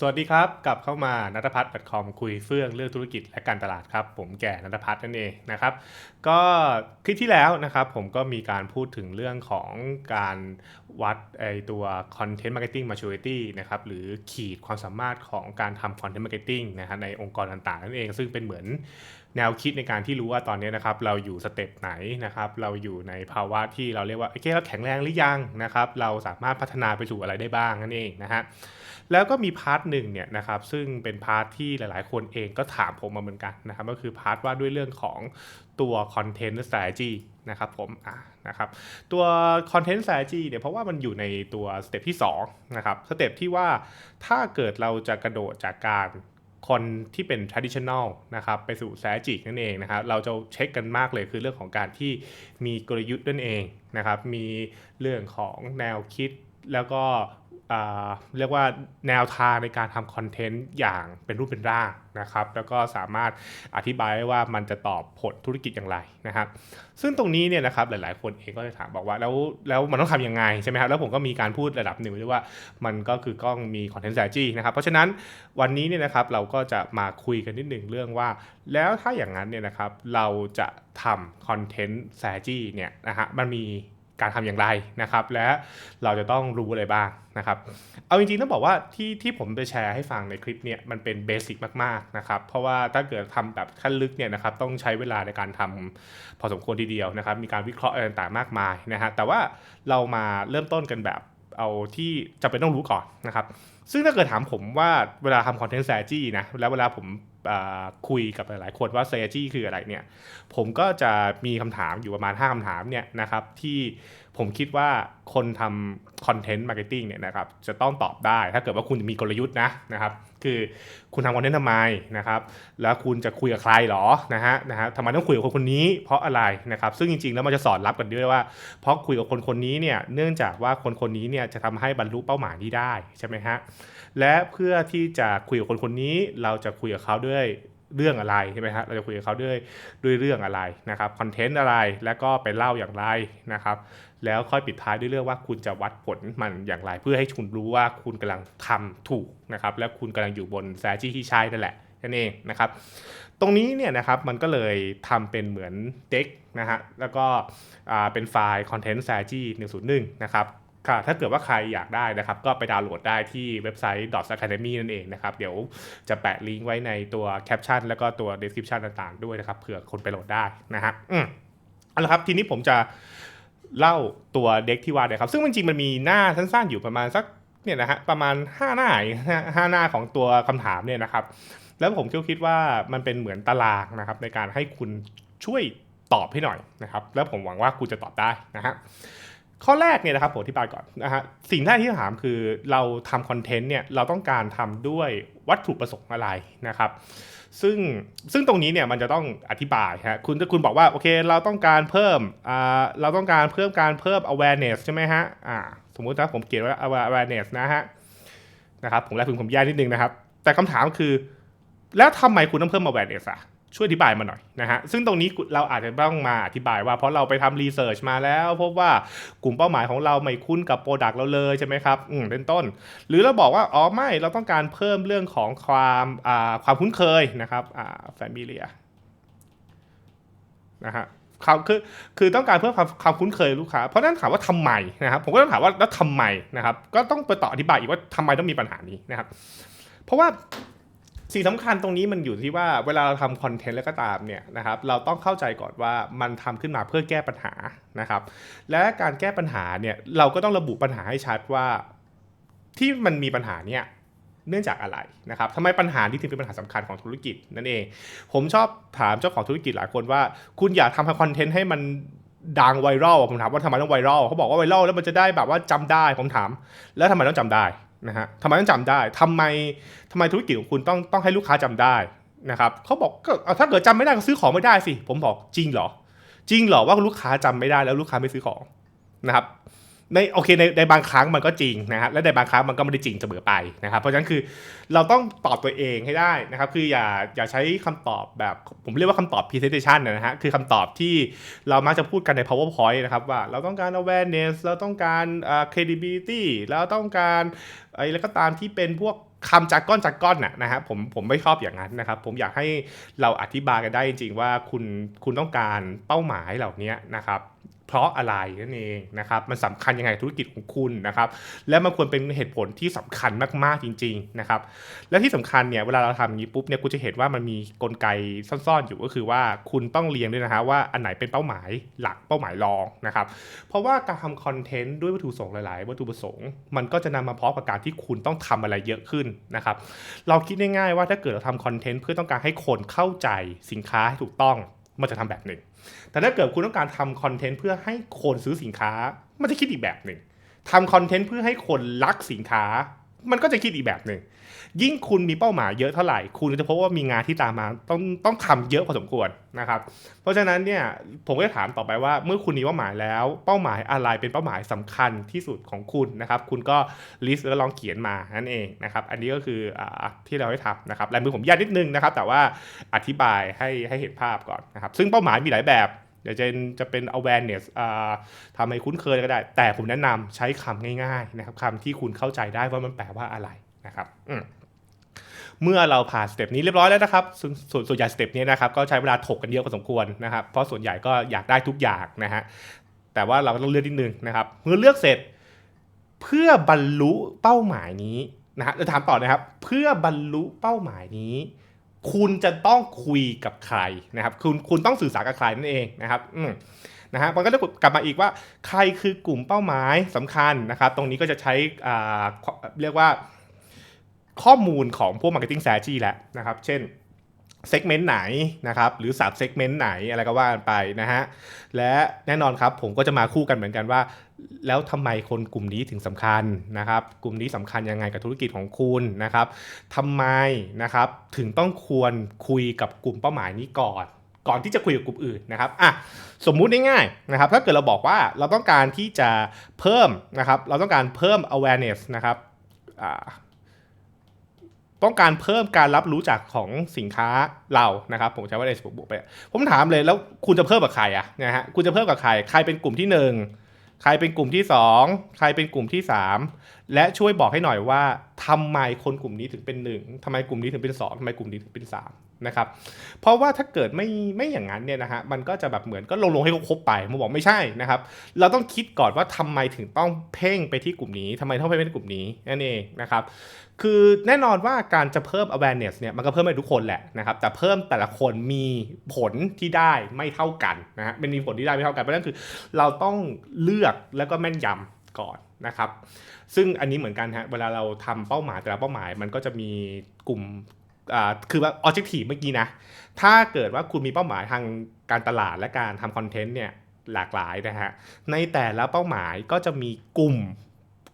สวัสดีครับ กลับเข้ามานัทพัฒน์คอมคุยเฟื่องเรื่องธุรกิจและการตลาดครับ ผมแก่นัทพัฒน์นั่นเองนะครับ ก็คลิปที่แล้วนะครับผมก็มีการพูดถึงเรื่องของการวัดไอตัว Content Marketing Maturity นะครับหรือขีดความสามารถของการทำ Content Marketing นะฮะในองค์กรต่างๆ นั่นเอง ซึ่งเป็นเหมือน แนวคิดในการที่รู้ว่าตอนนี้นะครับเราอยู่สเต็ปไหนนะครับเราอยู่ในภาวะที่เราเรียกว่าโอเคเราแข็งแรงหรือยังนะครับเราสามารถพัฒนาไปสู่อะไรได้บ้างนั่นเองนะฮะแล้วก็มีพาร์ทหนึ่งเนี่ยนะครับซึ่งเป็นพาร์ทที่หลาย ๆ คนเองก็ถามผมมาเหมือนกันนะครับก็คือพาร์ทว่าด้วยเรื่องของตัว Content Strategy นะครับผมอะนะครับตัว Content Strategy เนี่ยเพราะว่ามันอยู่ในตัวสเต็ปที่2นะครับสเต็ปที่ว่าถ้าเกิดเราจะกระโดดจากการ คนที่เป็น traditional นะครับไปสู่ strategic นั่นเองนะครับเราจะเช็คกันมากเลยคือเรื่องของการที่มีกลยุทธ์นั่นเองนะครับมีเรื่องของแนวคิดแล้วก็ เรียกว่าแนวทางในการทำคอนเทนต์อย่างเป็นรูปเป็นร่างนะครับ แล้วก็สามารถอธิบายว่ามันจะตอบผลธุรกิจอย่างไรนะครับ ซึ่งตรงนี้เนี่ยนะครับหลายๆ คนเองก็จะถามบอกว่าแล้วแล้วมันต้องทำยังไงใช่ไหมครับแล้วผมก็มีการพูดระดับหนึ่งไว้ด้วยว่ามันก็คือต้องมี content strategy นะครับ เพราะฉะนั้นวันนี้เนี่ยนะครับเราก็จะมาคุยกันนิดหนึ่งเรื่องว่า แล้วถ้าอย่างนั้นเนี่ยนะครับเราจะทำ content strategy เนี่ยนะฮะมันมี การทำอย่างไรนะครับ และเราจะต้องรู้อะไรบ้างนะครับ เอาจริงๆต้องบอกว่าที่ที่ผมไปแชร์ให้ฟังในคลิปเนี่ยมันเป็นเบสิกมากๆนะครับ เพราะว่าถ้าเกิดทำแบบขั้นลึกเนี่ยนะครับต้องใช้เวลาในการทำพอสมควรทีเดียวนะครับ มีการวิเคราะห์อะไรต่างๆมากมายนะฮะแต่ว่าเรามาเริ่มต้นกันแบบเอาที่จำเป็นต้องรู้ก่อนนะครับ ซึ่งถ้าเกิดถามผมว่าเวลาทำคอนเทนต์ strategy นะแล้วเวลาผม คุยกับหลายๆคนว่า strategy คืออะไรเนี่ย ผมก็จะมีคำถามอยู่ประมาณ 5คำถามเนี่ยนะครับ ที่ผมคิดว่าคนทำคอนเทนต์มาร์เก็ตติ้งเนี่ยนะครับจะต้องตอบได้ถ้าเกิดว่าคุณมีกลยุทธ์นะนะครับ คือคุณทำคอนเทนต์ทำไมนะครับ แล้วคุณจะคุยกับใครหรอนะฮะนะฮะทำไมต้องคุยกับคนคนนี้ เพราะอะไรนะครับ ซึ่งจริงๆแล้วมันจะสอนรับกันด้วยว่า เพราะคุยกับคนคนนี้เนี่ยเนื่องจากว่าคนคนนี้เนี่ยจะทำให้บรรลุเป้าหมายนี้ได้ใช่ไหมฮะและเพื่อที่จะคุยกับคนคนนี้เราจะคุยกับเขาด้วยเรื่องอะไรใช่ไหมฮะเราจะคุยกับเขาด้วยด้วยเรื่องอะไรนะครับคอนเทนต์อะไรแล้วก็ไปเล่าอย่างไรนะครับ แล้วค่อยปิดท้ายด้วยเรื่องว่าคุณจะวัดผลมันอย่างไร เพื่อให้คุณรู้ว่าคุณกำลังทำถูกนะครับ และคุณกำลังอยู่บนแซจี้ที่ใช่นั่นแหละนั่นเองนะครับ ตรงนี้เนี่ยนะครับมันก็เลยทำเป็นเหมือนเด็กนะฮะแล้วก็เป็นไฟล์ Content Strategy 101 นะครับ ค่ะถ้าเกิดว่าใครอยากได้นะครับ ก็ไปดาวน์โหลดได้ที่เว็บไซต์ Dots Academy นั่นเองนะครับ เดี๋ยวจะแปะลิงก์ไว้ในตัวแคปชั่นแล้วก็ตัว description ต่างๆ ด้วยนะครับเผื่อคนไปโหลดได้นะฮะอืมเอาละครับทีนี้ผมจะเล่าตัวเด็กที่วาดเลยครับ ซึ่งจริงๆมันมีหน้าสั้นๆอยู่ประมาณสักเนี่ยนะฮะประมาณ 5 หน้าเองนะฮะห้าหน้าของตัวคำถามเนี่ยนะครับ แล้วผมก็คิดว่ามันเป็นเหมือนตารางนะครับในการให้คุณช่วยตอบให้หน่อยนะครับ แล้วผมหวังว่าคุณจะตอบได้นะฮะ ข้อแรกเนี่ยนะครับผมอธิบายก่อนนะฮะสิ่งแรกที่ถามคือเราทำคอนเทนต์เนี่ยเราต้องการทำด้วยวัตถุประสงค์อะไรนะครับ ซึ่งซึ่งตรงนี้เนี่ยมันจะต้องอธิบายฮะคุณคุณบอกว่าโอเคเราต้องการเพิ่มอ่าเราต้องการเพิ่มการเพิ่ม awareness ใช่ไหมฮะอ่าสมมุติถ้าผมเขียนว่า awareness นะฮะนะครับผมแลกพึงผมแย่นิดนึงนะครับ แต่คำถามคือ แล้วทำไมคุณต้องเพิ่ม awareness อะ ช่วยอธิบายมาหน่อยนะฮะ ซึ่งตรงนี้เราอาจจะต้องมาอธิบายว่าเพราะเราไปทำรีเสิร์ชมาแล้ว พบว่ากลุ่มเป้าหมายของเราไม่คุ้นกับโปรดักต์เราเลยใช่ไหมครับ อืม เป็นต้น หรือเราบอกว่า อ๋อ ไม่ เราต้องการเพิ่มเรื่องของความอ่าความคุ้นเคยนะครับอ่า familiar นะฮะเขาคือคือต้องการเพิ่มความความคุ้นเคยลูกค้า เพราะนั้นถามว่าทำไมนะครับ ผมก็ต้องถามว่าแล้วทำไมนะครับ ก็ต้องไปต่ออธิบายอีกว่าทำไมต้องมีปัญหานี้นะครับ เพราะว่า สิ่งสำคัญตรงนี้มันอยู่ที่ว่าเวลาเราทำคอนเทนต์แล้วก็ตามเนี่ยนะครับเราต้องเข้าใจก่อนว่ามันทำขึ้นมาเพื่อแก้ปัญหานะครับ และการแก้ปัญหาเนี่ยเราก็ต้องระบุปัญหาให้ชัดว่า ที่มันมีปัญหาเนี่ยเนื่องจากอะไรนะครับทำไมปัญหาที่ถึงเป็นปัญหาสำคัญของธุรกิจนั่นเอง ผมชอบถามเจ้าของธุรกิจหลายคนว่า คุณอยากทำคอนเทนต์ให้มันดังไวรัลผมถามว่าทำไมต้องไวรัลเขาบอกว่าไวรัลแล้วมันจะได้แบบว่าจำได้ผมถาม แล้วทำไมต้องจำได้ นะฮะทำไมต้องจำได้ทำไมทำไมธุรกิจของคุณต้องต้องให้ลูกค้าจำได้นะครับเขาบอกก็เอาถ้าเกิดจำไม่ได้ก็ซื้อของไม่ได้สิ ผมบอกจริงเหรอ จริงเหรอว่าลูกค้าจำไม่ได้แล้วลูกค้าไม่ซื้อของนะครับ ในโอเคในในบางครั้งมันก็จริงนะฮะและในบางครั้งมันก็ไม่ได้จริงเสมอไปนะครับ เพราะฉะนั้นคือเราต้องตอบตัวเองให้ได้นะครับ คืออย่าอย่าใช้คำตอบแบบผมเรียกว่าคำตอบ presentation นะฮะคือคำตอบที่เรามักจะพูดกันใน powerpoint นะครับว่าเราต้องการ awareness เราต้องการ credibility เราต้องการอะไรก็ตามที่เป็นพวกคำจากก้อนจากก้อนน่ะนะฮะผมผมไม่ชอบอย่างนั้นนะครับ ผมอยากให้เราอธิบายกันได้จริง ๆ ว่าคุณคุณต้องการเป้าหมายเหล่านี้นะครับ เพราะอะไรนั่นเองนะครับมันสำคัญยังไงธุรกิจของคุณนะครับและมันควรเป็นเหตุผลที่สำคัญมากๆจริงๆนะครับและที่สำคัญเนี่ยเวลาเราทำอย่างนี้ปุ๊บเนี่ยคุณจะเห็นว่ามันมีกลไกซ่อนๆอยู่ก็คือว่าคุณต้องเรียงด้วยนะฮะว่าอันไหนเป็นเป้าหมายหลักเป้าหมายรองนะครับเพราะว่าการทำคอนเทนต์ด้วยวัตถุประสงค์หลายๆ วัตถุประสงค์มันก็จะนำมาพร้อมกับการที่คุณต้องทำอะไรเยอะขึ้นนะครับเราคิดง่ายๆว่าถ้าเกิดเราทำคอนเทนต์เพื่อต้องการให้คนเข้าใจสินค้าให้ถูกต้อง มันจะทำแบบหนึ่ง แต่ถ้าเกิดคุณต้องการทำคอนเทนต์เพื่อให้คนซื้อสินค้า มันจะคิดอีกแบบหนึ่งทำคอนเทนต์เพื่อให้คนรักสินค้า มันก็จะคิดอีกแบบหนึ่งยิ่งคุณมีเป้าหมายเยอะเท่าไหร่ คุณจะพบว่ามีงานที่ตามมาต้องต้องทำเยอะพอสมควรนะครับ เพราะฉะนั้นเนี่ยผมก็จะถามต่อไปว่าเมื่อคุณมีเป้าหมายแล้ว เป้าหมายอะไรเป็นเป้าหมายสำคัญที่สุดของคุณนะครับ คุณก็ลิสต์แล้วลองเขียนมานั่นเองนะครับ อันนี้ก็คืออที่เราให้ทำนะครับลายมือผมยากนิดนึงนะครับ แต่ว่าอธิบายให้ให้เห็นภาพก่อนนะครับ ซึ่งเป้าหมายมีหลายแบบ ดี๋ยวจะจะเป็น awareness อ่าทำให้คุ้นเคยก็ได้ แต่ผมแนะนำใช้คำง่ายๆนะครับคำที่คุณเข้าใจได้ว่ามันแปลว่าอะไรนะครับเมื่อเราผ่านสเต็ปนี้เรียบร้อยแล้วนะครับส่วนส่วนส่วนใหญ่สเต็ปนี้นะครับก็ใช้เวลาถกกันเยอะพอสมควรนะครับเพราะส่วนใหญ่ก็อยากได้ทุกอย่างนะฮะแต่ว่าเราต้องเลือกนิดนึงนะครับเมื่อเลือกเสร็จเพื่อบรรลุเป้าหมายนี้นะฮะจะถามต่อนะครับ เพื่อบรรลุเป้าหมายนี้ คุณจะต้องคุยกับใครนะครับ คุณคุณต้องสื่อสารกับใครนั่นเองนะครับอืนะฮะมันก็จะกลับมาอีกว่าใครคือกลุ่มเป้าหมายสำคัญนะครับ ตรงนี้ก็จะใช้อ่าเรียกว่าข้อมูลของพวก Marketing Strategy แล้วนะครับ เช่น เซกเมนต์ไหนนะครับหรือสับเซกเมนต์ไหนอะไรก็ว่ากันไปนะฮะและแน่นอนครับผมก็จะมาคู่กันเหมือนกันว่า แล้วทำไมคนกลุ่มนี้ถึงสำคัญนะครับ กลุ่มนี้สำคัญยังไงกับธุรกิจของคุณนะครับทำไมนะครับถึงต้องควรคุยกับกลุ่มเป้าหมายนี้ก่อน ก่อนที่จะคุยกับกลุ่มอื่นนะครับอะสมมุติง่ายๆนะครับ ถ้าเกิดเราบอกว่าเราต้องการที่จะเพิ่มนะครับ เราต้องการเพิ่ม awareness นะครับ ต้องการเพิ่มการรับรู้จากของสินค้าเรานะครับ ผมใช้ว่าเลยสบวกไปผมถามเลยแล้วคุณจะเพิ่มกับใครอะนะฮะคุณจะเพิ่มกับใครใครเป็นกลุ่มที่ 1 ใครเป็นกลุ่มที่ 2 ใครเป็นกลุ่มที่ 3 และช่วยบอกให้หน่อยว่าทำไมคนกลุ่มนี้ถึงเป็น 1ทำไมกลุ่มนี้ถึงเป็น 2ทำไมกลุ่มนี้ถึงเป็น3 นะครับเพราะว่าถ้าเกิดไม่ไม่อย่างนั้นเนี่ยนะฮะมันก็จะแบบเหมือนก็ลงลงให้เขาครบไปผมบอกไม่ใช่นะครับ เราต้องคิดก่อนว่าทำไมถึงต้องเพ่งไปที่กลุ่มนี้ทำไมต้องเพ่งไปที่กลุ่มนี้นั่นเองนะครับคือแน่นอนว่าการจะเพิ่ม awareness เนี่ยมันก็เพิ่มให้ทุกคนแหละนะครับแต่เพิ่มแต่ละคนมีผลที่ได้ไม่เท่ากันนะฮะมันมีผลที่ได้ไม่เท่ากันเพราะนั้นคือ เราต้องเลือกแล้วก็แม่นยำก่อนนะครับ ซึ่งอันนี้เหมือนกันฮะเวลาเราทำเป้าหมายแต่ละเป้าหมายมันก็จะมีกลุ่ม อ่าคือว่า objective เมื่อกี้นะ ถ้าเกิดว่าคุณมีเป้าหมายทางการตลาดและการทำคอนเทนต์เนี่ยหลากหลายนะฮะ ในแต่ละเป้าหมายก็จะมีกลุ่ม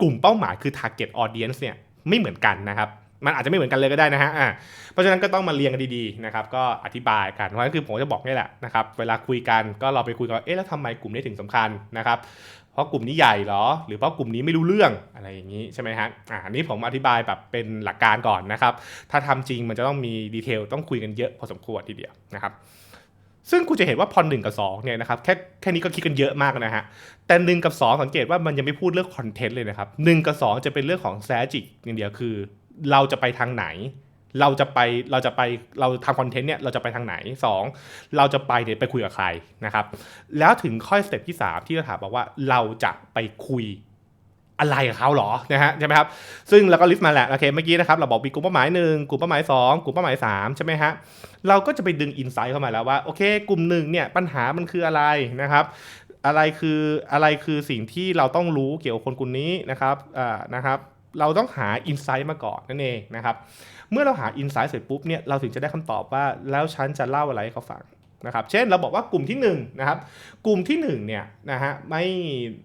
กลุ่มเป้าหมายคือ target audience เนี่ยไม่เหมือนกันนะครับ มันอาจจะไม่เหมือนกันเลยก็ได้นะฮะอ่าเพราะฉะนั้นก็ต้องมาเรียงกันดีๆนะครับ ก็อธิบายกัน เพราะฉะนั้นคือผมจะบอกนี่แหละนะครับ เวลาคุยกันก็เราไปคุยกันเอ๊ะแล้วทำไมกลุ่มนี้ถึงสำคัญนะครับ เพราะกลุ่มนี้ใหญ่เหรอ หรือเพราะกลุ่มนี้ไม่รู้เรื่องอะไรอย่างนี้ใช่ไหมฮะอ่านี้ผมอธิบายแบบเป็นหลักการก่อนนะครับ ถ้าทำจริงมันจะต้องมีดีเทลต้องคุยกันเยอะพอสมควรทีเดียวนะครับซึ่งคุณจะเห็นว่าพอหนึ่งกับ2เนี่ยนะครับแค่แค่นี้ก็คิดกันเยอะมากนะฮะแต่หนึ่งกับ 2 สังเกตว่ามันยังไม่พูดเรื่องคอนเทนต์เลยนะครับหนึ่งกับ 2 จะเป็นเรื่องของแซจิกอย่างเดียวคือ เราจะไปทางไหน เราจะไปเราจะไปเราทำคอนเทนต์เนี่ยเราจะไปทางไหน 2 เราจะไปเนี่ยไปคุยกับใครนะครับ แล้วถึงข้อสเต็ปที่ 3 ที่เราถามบอกว่าเราจะไปคุยอะไรกับเขาเหรอนะฮะใช่ไหมครับซึ่งเราก็ลิสต์มาแหละโอเคเมื่อกี้นะครับเราบอกมีกลุ่มเป้าหมายหนึ่งกลุ่มเป้าหมายสองกลุ่มเป้าหมายสามใช่ไหมฮะเราก็จะไปดึงอินไซต์เข้ามาแล้วว่าโอเค กลุ่มหนึ่งเนี่ยปัญหามันคืออะไรนะครับอะไรคืออะไรคือสิ่งที่เราต้องรู้เกี่ยวกับคนกลุ่มนี้นะครับอ่านะครับ เราต้องหาอินไซต์มาก่อนนั่นเองนะครับ เมื่อเราหาอินไซต์เสร็จปุ๊บเนี่ยเราถึงจะได้คำตอบว่าแล้วฉันจะเล่าอะไรให้เขาฟังนะครับ เช่นเราบอกว่ากลุ่มที่หนึ่งนะครับ กลุ่มที่หนึ่งเนี่ยนะฮะไม่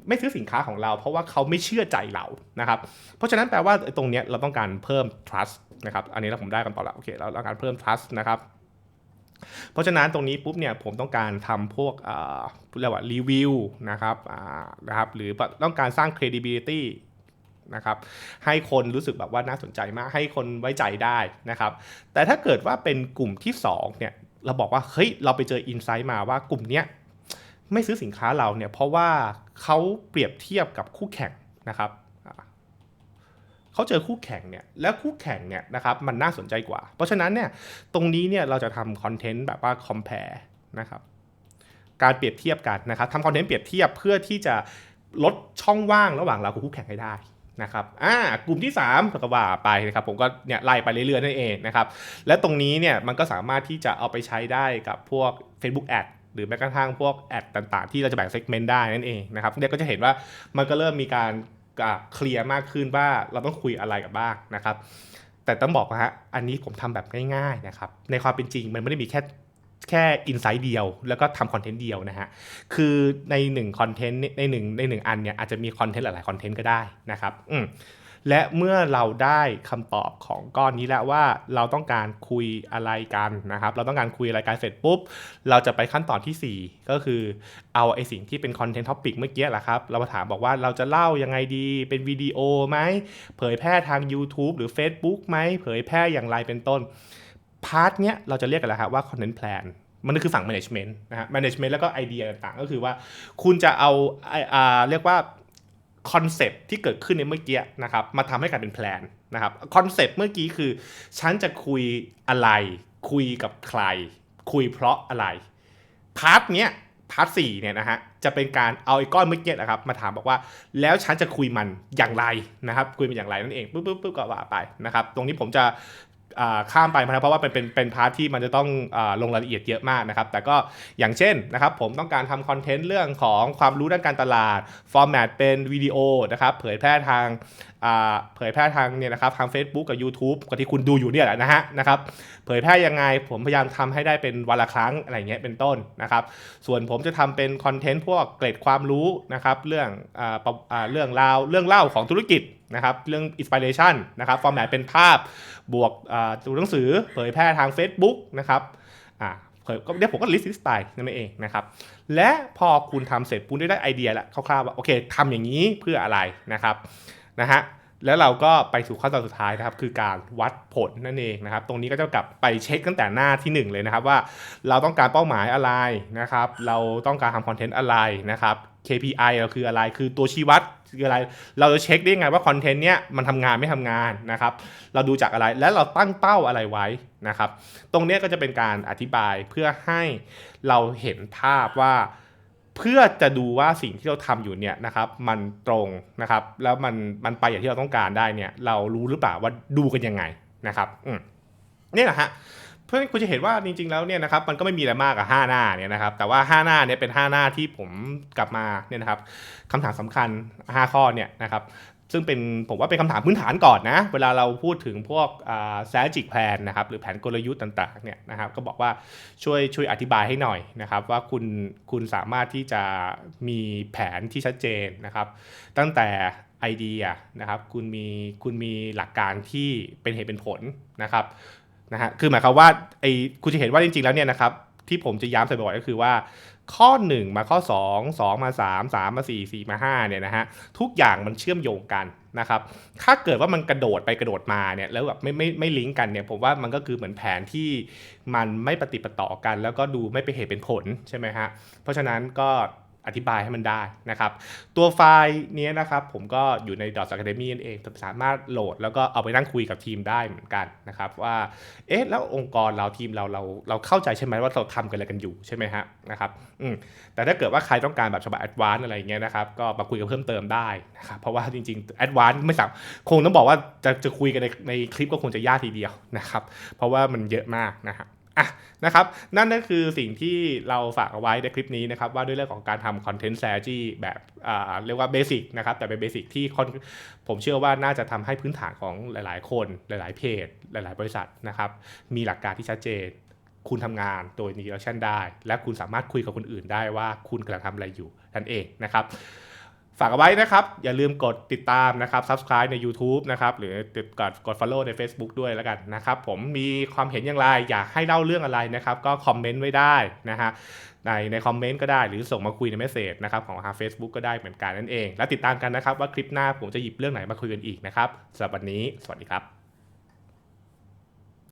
ไม่ซื้อสินค้าของเรา เพราะว่าเขาไม่เชื่อใจเรานะครับ เพราะฉะนั้นแปลว่าตรงเนี้ยเราต้องการเพิ่ม trust นะครับ อันนี้เราผมได้คำตอบแล้วโอเคเราต้องการเพิ่ม trust นะครับเพราะฉะนั้นตรงนี้ปุ๊บเนี่ยผมต้องการทำพวกเอ่อเรียกว่ารีวิวนะครับนะครับหรือต้องการสร้าง credibility นะครับให้คนรู้สึกแบบว่าน่าสนใจมากให้คนไว้ใจได้นะครับ แต่ถ้าเกิดว่าเป็นกลุ่มที่2เนี่ยเราบอกว่าเฮ้ยเราไปเจออินไซต์มาว่ากลุ่มเนี้ยไม่ซื้อสินค้าเราเนี่ยเพราะว่าเขาเปรียบเทียบกับคู่แข่งนะครับเขาเจอคู่แข่งเนี่ยแล้วคู่แข่งเนี่ยนะครับมันน่าสนใจกว่า เพราะฉะนั้นเนี่ยตรงนี้เนี่ยเราจะทำคอนเทนต์แบบว่า compare นะครับการเปรียบเทียบกันนะครับทำคอนเทนต์เปรียบเทียบเพื่อที่จะลดช่องว่างระหว่างเรากับคู่แข่งให้ได้ นะครับอ่ากลุ่มที่3ก็ว่าไปนะครับผมก็เนี่ยไล่ไปเรื่อยๆนั่นเองนะครับและตรงนี้เนี่ยมันก็สามารถที่จะเอาไปใช้ได้กับพวก Facebook Ad หรือแม้กระทั่งพวกแอดต่างๆ ที่เราจะแบ่งเซกเมนต์ได้นั่นเองนะครับเนี่ยก็จะเห็นว่ามันก็เริ่มมีการเคลียร์มากขึ้นว่าเราต้องคุยอะไรกับบ้างนะครับ แต่ต้องบอกนะฮะอันนี้ผมทำแบบง่ายๆนะครับในความเป็นจริงมันไม่ได้มีแค่ แค่อินไซต์เดียว แล้วก็ทำคอนเทนต์เดียวนะฮะ คือใน1คอนเทนต์ในหนึ่งในหนึ่งอันเนี่ยอาจจะมีคอนเทนต์หลายๆคอนเทนต์ก็ได้นะครับอืมและเมื่อเราได้คำตอบของก้อนนี้แล้วว่าเราต้องการคุยอะไรกันนะครับ เราต้องการคุยอะไรกันเสร็จปุ๊บ เราจะไปขั้นตอนที่ 4 ก็คือเอาไอสิ่งที่เป็นคอนเทนต์ท็อปิกเมื่อกี้แหละครับ เรามาถามบอกว่าเราจะเล่ายังไงดี เป็นวิดีโอไหม เผยแพร่ทาง YouTube หรือ Facebook ไหม เผยแพร่อย่างไรเป็นต้น พาร์ทเนี้ยเราจะเรียกกันแล้วครับว่า content plan มันก็คือฝั่ง management นะฮะ management แล้วก็ไอเดียต่างๆ ก็คือว่าคุณจะเอาอ่าเรียกว่าคอนเซปที่เกิดขึ้นในเมื่อกี้นะครับมาทำให้กลายเป็นแพลนนะครับคอนเซปต์เมื่อกี้คือ ฉันจะคุยอะไร คุยกับใคร คุยเพราะอะไร พาร์ทเนี้ยพาร์ทสี่เนี่ยนะฮะจะเป็นการเอาไอ้ก้อนเมื่อกี้นะครับมาถามบอกว่าแล้วฉันจะคุยมันอย่างไรนะครับคุยมันอย่างไรนั่นเองปุ๊บปุ๊บปุ๊บก็ว่าไปนะครับตรงนี้ผมจะ ข้ามไปเพราะว่าเป็นเป็นเป็นพาร์ทที่มันจะต้องอลงรายละเอียดเยอะมากนะครับ แต่ก็อย่างเช่นนะครับผมต้องการทำคอนเทนต์เรื่องของความรู้ด้านการตลาด ฟอร์แมตเป็นวิดีโอนะครับเผยแพร่ทางเผยแพร่ทางเนี่ยนะครับทาง Facebook กับ YouTube กับที่คุณดูอยู่เนี่ยแหละนะฮะนะครับเผยแพร่ยังไงผมพยายามทำให้ได้เป็นวันละครั้งอะไรเงี้ยเป็นต้นนะครับส่วนผมจะทำเป็นคอนเทนต์พวกเกร็ดความรู้นะครับเรื่องอเรื่องราวเรื่องเล่าของธุรกิจนะครับเรื่องอินสปิเรชันนะครับฟอร์แมตเป็นภาพบวกตัวหนังสือเผยแพร่ทาง Facebook นะครับอ่าเผยก็เดี๋ยวผมก็ลิสต์สไตล์นั่นเองนะครับ และพอคุณทำเสร็จคุณได้ได้ไอเดียแล้วคร่าวๆว่าโอเคทำอย่างนี้เพื่ออะไรนะครับ นะฮะแล้วเราก็ไปสู่ขั้นตอนสุดท้ายนะครับ คือการวัดผลนั่นเองนะครับ ตรงนี้ก็จะกลับไปเช็คตั้งแต่หน้าที่ 1 เลยนะครับ ว่าเราต้องการเป้าหมายอะไรนะครับ เราต้องการทำคอนเทนต์อะไรนะครับ KPI เราคืออะไรคือตัวชี้วัดคืออะไร เราจะเช็คได้ไงว่าคอนเทนต์เนี้ยมันทำงานไม่ทำงานนะครับ เราดูจากอะไรและเราตั้งเป้าอะไรไว้นะครับ ตรงนี้ก็จะเป็นการอธิบายเพื่อให้เราเห็นภาพว่า เพื่อจะดูว่าสิ่งที่เราทำอยู่เนี่ยนะครับมันตรงนะครับแล้วมันมันไปอย่างที่เราต้องการได้เนี่ยเรารู้หรือเปล่าว่าดูกันยังไงนะครับอืมนี่แหละฮะเพื่อนคุณจะเห็นว่าจริงๆแล้วเนี่ยนะครับมันก็ไม่มีอะไรมากกับ5หน้าเนี่ยนะครับแต่ว่า 5 หน้าเนี่ยเป็น 5 หน้าที่ผมกลับมาเนี่ยนะครับคำถามสำคัญ 5 ข้อเนี่ยนะครับ ซึ่งเป็นผมว่าเป็นคำถามพื้นฐานก่อนนะ เวลาเราพูดถึงพวก strategic plan นะครับหรือแผนกลยุทธ์ต่างๆเนี่ยนะครับก็บอกว่าช่วยช่วยอธิบายให้หน่อยนะครับว่าคุณคุณสามารถที่จะมีแผนที่ชัดเจนนะครับตั้งแต่ไอเดียนะครับคุณมีคุณมีหลักการที่เป็นเหตุเป็นผลนะครับนะฮะคือหมายความว่าไอคุณจะเห็นว่าจริงๆแล้วเนี่ยนะครับที่ผมจะย้ำใส่บ่อยๆก็คือว่า ข้อ 1 มาข้อ 2 2 มา 3 3 มา 4 4 มา 5 เนี่ยนะฮะทุกอย่างมันเชื่อมโยงกันนะครับถ้าเกิดว่ามันกระโดดไปกระโดดมาเนี่ยแล้วแบบไม่ไม่ไม่ลิงก์กันเนี่ยผมว่ามันก็คือเหมือนแผนที่มันไม่ปฏิปต่อกัน แล้วก็ดูไม่เป็นเหตุเป็นผลใช่ไหมฮะเพราะฉะนั้นก็ อธิบายให้มันได้นะครับ ตัวไฟล์นี้นะครับผมก็อยู่ใน Dot Academy นั่นเองสามารถโหลดแล้วก็เอาไปนั่งคุยกับทีมได้เหมือนกันนะครับว่าเอ๊ะแล้วองค์กรเราทีมเราเราเราเข้าใจใช่ไหมว่าเราทำกันอะไรกันอยู่ใช่ไหมฮะนะครับอืมแต่ถ้าเกิดว่าใครต้องการแบบฉบับแอดวานอะไรเงี้ยนะครับก็มาคุยกันเพิ่มเติมได้นะครับเพราะว่าจริงๆแอดวานไม่สามคงต้องบอกว่าจะจะคุยกันในในคลิปก็คงจะยากทีเดียวนะครับเพราะว่ามันเยอะมากนะครับ อะนะครับนั่นก็คือสิ่งที่เราฝากเอาไว้ในคลิปนี้นะครับว่าด้วยเรื่องของการทำคอนเทนต์แซจีแบบเรียกว่าเบสิกนะครับแต่เป็นเบสิกที่ผมเชื่อว่าน่าจะทำให้พื้นฐานของหลาย ๆ คนหลาย ๆ เพจ หลาย ๆ บริษัทนะครับมีหลักการที่ชัดเจน คุณทำงานโดยมีแอคชั่นได้ และคุณสามารถคุยกับคนอื่นได้ว่าคุณกำลังทำอะไรอยู่นั่นเองนะครับ ฝากเอาไว้นะครับ อย่าลืมกดติดตามนะครับ subscribe ใน YouTube นะครับ หรือติดกดกด follow ใน Facebook ด้วยแล้วกันนะครับ ผมมีความเห็นอย่างไร อยากให้เล่าเรื่องอะไรนะครับ ก็คอมเมนต์ไว้ได้นะฮะในในคอมเมนต์ก็ได้หรือส่งมาคุยในเมสเซจนะครับของทาง Facebook ก็ได้เหมือนกันนั่นเอง แล้วติดตามกันนะครับว่าคลิปหน้าผมจะหยิบเรื่องไหนมาคุยกันอีกนะครับสำหรับวันนี้ สวัสดีครับ